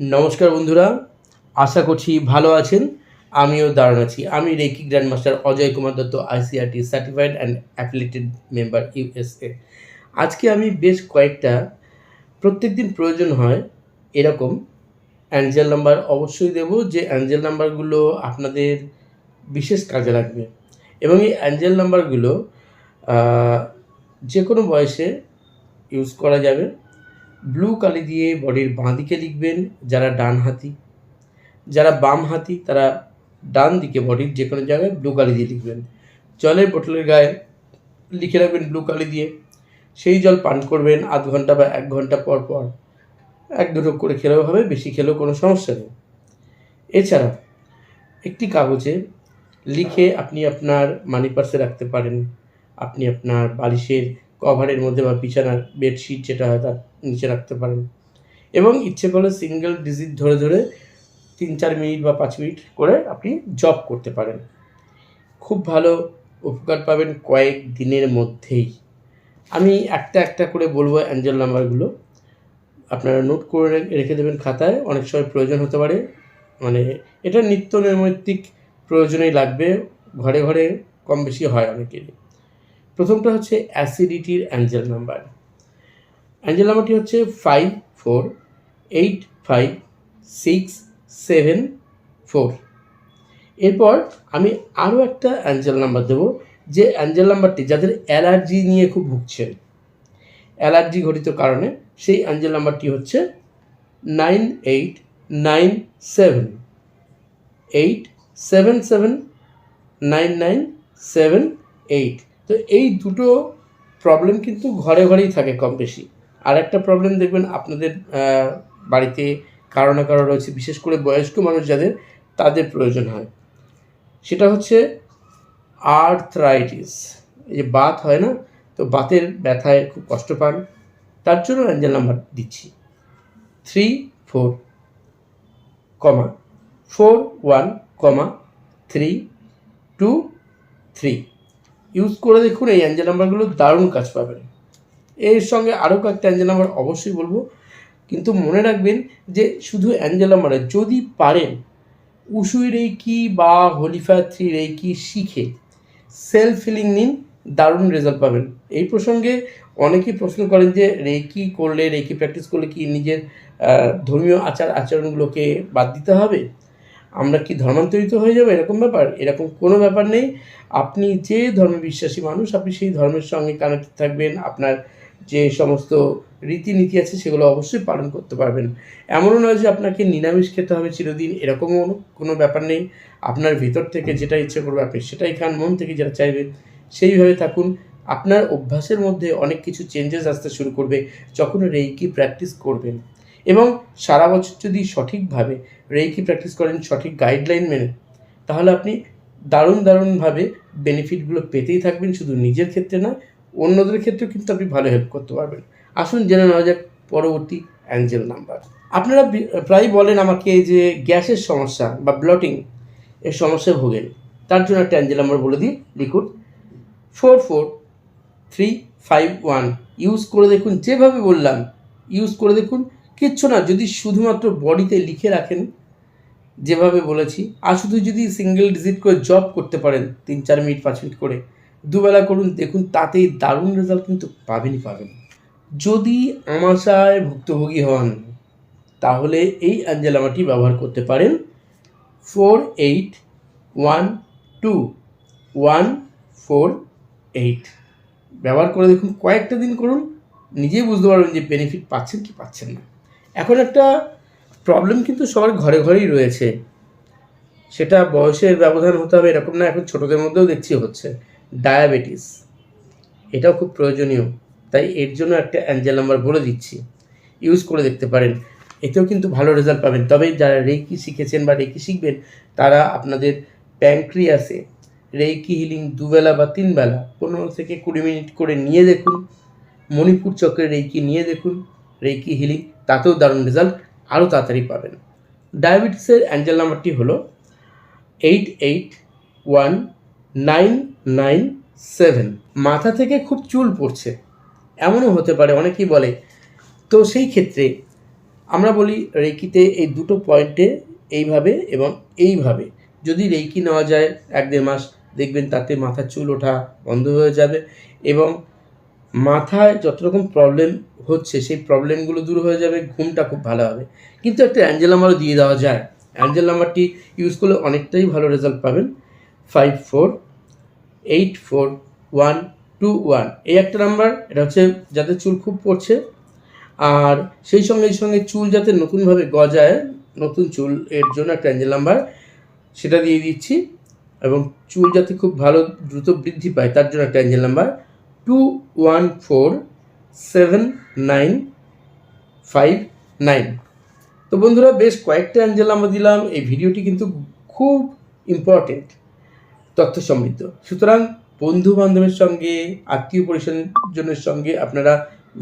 নমস্কার বন্ধুরা, আশা করছি ভালো আছেন। আমিও দাঁড়ান আছি। আমি Reiki grand master Ajay Kumar Dutta ICRT certified and affiliated member USA আজকে আমি বেশ কয়েকটা প্রত্যেক দিন প্রয়োজন হয় এরকম অ্যাঞ্জেল নাম্বার অবশ্যই দেব, যে অ্যাঞ্জেল নাম্বারগুলো আপনাদের বিশেষ কাজে লাগবে। এবং এই অ্যাঞ্জেল নাম্বারগুলো যে কোনো বয়সে ইউজ করা যাবে। ব্লু কালি দিয়ে বডির বাঁ দিকে লিখবেন যারা ডান হাতি। যারা বাম হাতি, তারা ডান দিকে বডির যে কোনো জায়গায় ব্লু কালি দিয়ে লিখবেন। জলের বোতলের গায়ে লিখে রাখবেন ব্লু কালি দিয়ে। সেই জল পান করবেন আধ ঘণ্টা বা এক ঘণ্টা পর পর। এক দুটো করে খেলেও হবে, বেশি খেলেও কোনো সমস্যা নেই। এছাড়া একটি কাগজে লিখে আপনি আপনার মানি পার্সে রাখতে পারেন। আপনি আপনার বালিশের কভারের মধ্যে বা বিছানার বেডশিট যেটা হয় তার নিচে রাখতে পারেন। এবং ইচ্ছে করলে সিঙ্গেল ডিজিট ধরে ধরে তিন চার মিনিট বা পাঁচ মিনিট করে আপনি জব করতে পারেন। খুব ভালো উপকার পাবেন কয়েক দিনের মধ্যেই। আমি একটা একটা করে বলব অ্যাঞ্জেল নাম্বারগুলো আপনারা নোট করে রেখে দেবেন খাতায়। অনেক সময় প্রয়োজন হতে পারে। মানে এটা নিত্য নৈমিত্তিক প্রয়োজনেই লাগবে। ঘরে ঘরে কম বেশি হয় অনেকেরই। প্রথমটা হচ্ছে অ্যাসিডিটির অ্যাঞ্জেল নাম্বার অ্যাঞ্জেল নাম্বারটি হচ্ছে five four eight five six seven four এরপর আমি আরও একটা অ্যাঞ্জেল নাম্বার দেবো, যে অ্যাঞ্জেল নাম্বারটি যাদের অ্যালার্জি নিয়ে খুব ভুগছেন। অ্যালার্জি ঘটিত কারণে সেই অ্যাঞ্জেল নাম্বারটি হচ্ছে nine eight nine seven eight seven seven nine nine seven eight তো এই দুটো প্রবলেম কিন্তু ঘরে ঘরেই থাকে কম বেশি। আর একটা প্রবলেম দেখবেন আপনাদের বাড়িতে কারও না কারও রয়েছে, বিশেষ করে বয়স্ক মানুষ যাদের, তাদের প্রয়োজন হয়। সেটা হচ্ছে আর্থরাইটিস এই যে বাত হয় না, তো বাতের ব্যথায় খুব কষ্ট পান, তার জন্য অ্যাঞ্জেল নাম্বার দিচ্ছি। Three four comma four one comma three two three use করে দেখুন এই অ্যাঞ্জেল নাম্বারগুলো দারুণ কাজ পাবেন। এর সঙ্গে আরও কয়েকটা অ্যাঞ্জেল নাম্বার অবশ্যই বলব। কিন্তু মনে রাখবেন যে শুধু অ্যাঞ্জেল নাম্বারে যদি পারেন, উসুই রেকি বা হোলিফায়ার থ্রি রেকি শিখে সেলফ ফিলিং নিন, দারুণ রেজাল্ট পাবেন। এই প্রসঙ্গে অনেকেই প্রশ্ন করেন যে রেকি করলে রেকি প্র্যাকটিস করলে কি নিজের ধর্মীয় আচার আচরণগুলোকে বাদ দিতে হবে? আমরা কি ধর্মান্তরিত হয়ে যাব? এরকম ব্যাপার? এরকম কোনো ব্যাপার নেই। আপনি যে ধর্মে বিশ্বাসী মানুষ, আপনি সেই ধর্মের সঙ্গে কানেক্টেড থাকবেন। আপনার যে সমস্ত রীতিনীতি আছে, সেগুলো অবশ্যই পালন করতে পারবেন। এমনও নয় যে আপনাকে নিরামিষ খেতে হবে চিরদিন। এরকমও কোনো ব্যাপার নেই। আপনার ভিতর থেকে যেটা ইচ্ছে করবে, আপনি সেটাই খান। মন থেকে যেটা চাইবেন সেইভাবে থাকুন। আপনার অভ্যাসের মধ্যে অনেক কিছু চেঞ্জেস আসতে শুরু করবে যখন রেইকি প্র্যাকটিস করবেন। এবং সারা বছর যদি সঠিকভাবে রেইকি প্র্যাকটিস করেন, সঠিক গাইডলাইন মেনে, তাহলে আপনি দারুণ দারুণভাবে বেনিফিটগুলো পেতেই থাকবেন। শুধু নিজের ক্ষেত্রে না অন্যদের ক্ষেত্রেও কিন্তু আপনি ভালো হেল্প করতে পারবেন। আসুন জেনে নেওয়া যাক পরবর্তী অ্যাঞ্জেল নাম্বার আপনারা প্রায় বলেন আমাকে যে গ্যাসের সমস্যা বা ব্লটিং এর সমস্যায় ভোগেন। তার জন্য একটা অ্যাঞ্জেল নাম্বার বলে দিই, লিখুন। Four four three five one use করে দেখুন, যেভাবে বললাম ইউজ করে দেখুন কিচ্ছু না, যদি শুধুমাত্র বডিতে লিখে রাখেন, যেভাবে বলেছি, আর শুধু যদি সিঙ্গেল ডিজিট করে জব করতে পারেন, তিন চার মিনিট পাঁচ মিনিট করে, দুবেলা করুন, দেখুন, তাতেই দারুণ রেজাল্ট কিন্তু পাবেনই পাবেন। যদি আমাশায় ভুক্তভোগী হন, তাহলে এই অ্যাঞ্জেলামাটি ব্যবহার করতে পারেন four eight one two one four eight ব্যবহার করে দেখুন, কয়েকটা দিন করুন, নিজেই বুঝতে পারবেন যে বেনিফিট পাচ্ছেন কি পাচ্ছেন না। এখন একটা প্রবলেম কিন্তু সবার ঘরে ঘরেই রয়েছে। সেটা বয়সের ব্যবধান হতে হবে এরকম না, এখন ছোটদের মধ্যেও দেখছি হচ্ছে। ডায়াবেটিস এটাও খুব প্রয়োজনীয়। তাই এর জন্য একটা অ্যাঞ্জেল নাম্বার বলে দিচ্ছি। ইউজ করে দেখতে পারেন। এতেও কিন্তু ভালো রেজাল্ট পাবেন। তবে যারা রেকি শিখেছেন বা রেকি শিখবেন, তারা আপনাদের প্যাঙ্ক্রিয়াসে রেকি হিলিং দুবেলা বা তিনবেলা পনেরো থেকে কুড়ি মিনিট করে নিয়ে দেখুন। মণিপুর চক্রে রেকি নিয়ে দেখুন। রেকি হিলিং তাতেও দারুণ রেজাল্ট আরও তাড়াতাড়ি পাবেন। ডায়াবেটিসের অ্যাঞ্জেল নাম্বারটি হলো eight eight one nine nine seven মাথা থেকে খুব চুল পড়ছে। এমনও হতে পারে, অনেকেই বলে। তো সেই ক্ষেত্রে আমরা বলি রেকিতে এই দুটো পয়েন্টে এইভাবে এবং এইভাবে। যদি রেকি নেওয়া যায় এক দেড় মাস, দেখবেন তাতে মাথার চুল ওঠা বন্ধ হয়ে যাবে এবং মাথায় যত রকম প্রবলেম হচ্ছে, সেই প্রবলেমগুলো দূর হয়ে যাবে, ঘুমটা খুব ভালো হবে। কিন্তু একটা অ্যাঞ্জেল নাম্বারও দিয়ে দেওয়া যায়। অ্যাঞ্জেল নাম্বারটি ইউজ করলে অনেকটাই ভালো রেজাল্ট পাবেন। Five four eight four one two one এই একটা নাম্বার এটা হচ্ছে যাদের চুল খুব পড়ছে। আর সেই সঙ্গে, এই সঙ্গে চুল যাতে নতুনভাবে গজায়, নতুন চুল এর জন্য একটা অ্যাঞ্জেল নাম্বার সেটা দিয়ে দিচ্ছি। এবং চুল যাতে খুব ভালো, দ্রুত বৃদ্ধি পায়, তার জন্য একটা angel number two one four seven nine five nine তো বন্ধুরা, বেশ কয়েকটা অ্যাঞ্জেল নাম্বার দিলাম। এই ভিডিওটি কিন্তু খুব ইম্পর্টেন্ট তথ্য সমৃদ্ধ সুতরাং বন্ধু বান্ধবের সঙ্গে আত্মীয় পরিজনের সঙ্গে আপনারা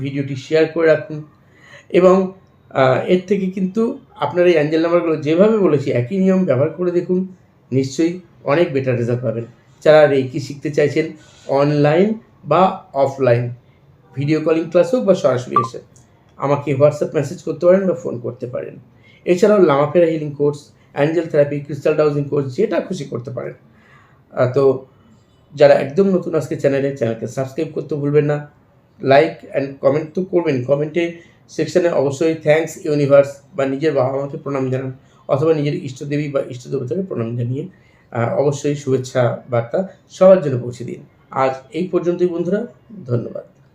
ভিডিওটি শেয়ার করে রাখুন। এবং এর থেকে কিন্তু আপনারা এই অ্যাঞ্জেল নাম্বারগুলো যেভাবে বলেছি, একই নিয়ম ব্যবহার করে দেখুন। নিশ্চয়ই অনেক বেটার রেজাল্ট পাবেন। যারা রেকি শিখতে চাইছেন অনলাইন বা অফলাইন ভিডিও কলিং ক্লাস হোক বা সরাসরি এসে আমাকে হোয়াটসঅ্যাপ মেসেজ করতে পারেন বা ফোন করতে পারেন। এছাড়াও লামাফেরা healing course angel therapy crystal dowsing course যেটা খুশি করতে পারেন। তো যারা একদম নতুন আজকে চ্যানেলে চ্যানেলকে সাবস্ক্রাইব করতে ভুলবেন না। লাইক অ্যান্ড কমেন্ট তো করবেন। কমেন্টে সেকশানে অবশ্যই থ্যাঙ্কস ইউনিভার্স বা নিজের বাবা মাকে প্রণাম জানান অথবা নিজের ইষ্টদেবী বা ইষ্টদেবতাকে প্রণাম জানিয়ে অবশ্যই শুভেচ্ছা বার্তা সবার জন্য পৌঁছে দিন। আজ এই পর্যন্তই বন্ধুরা ধন্যবাদ।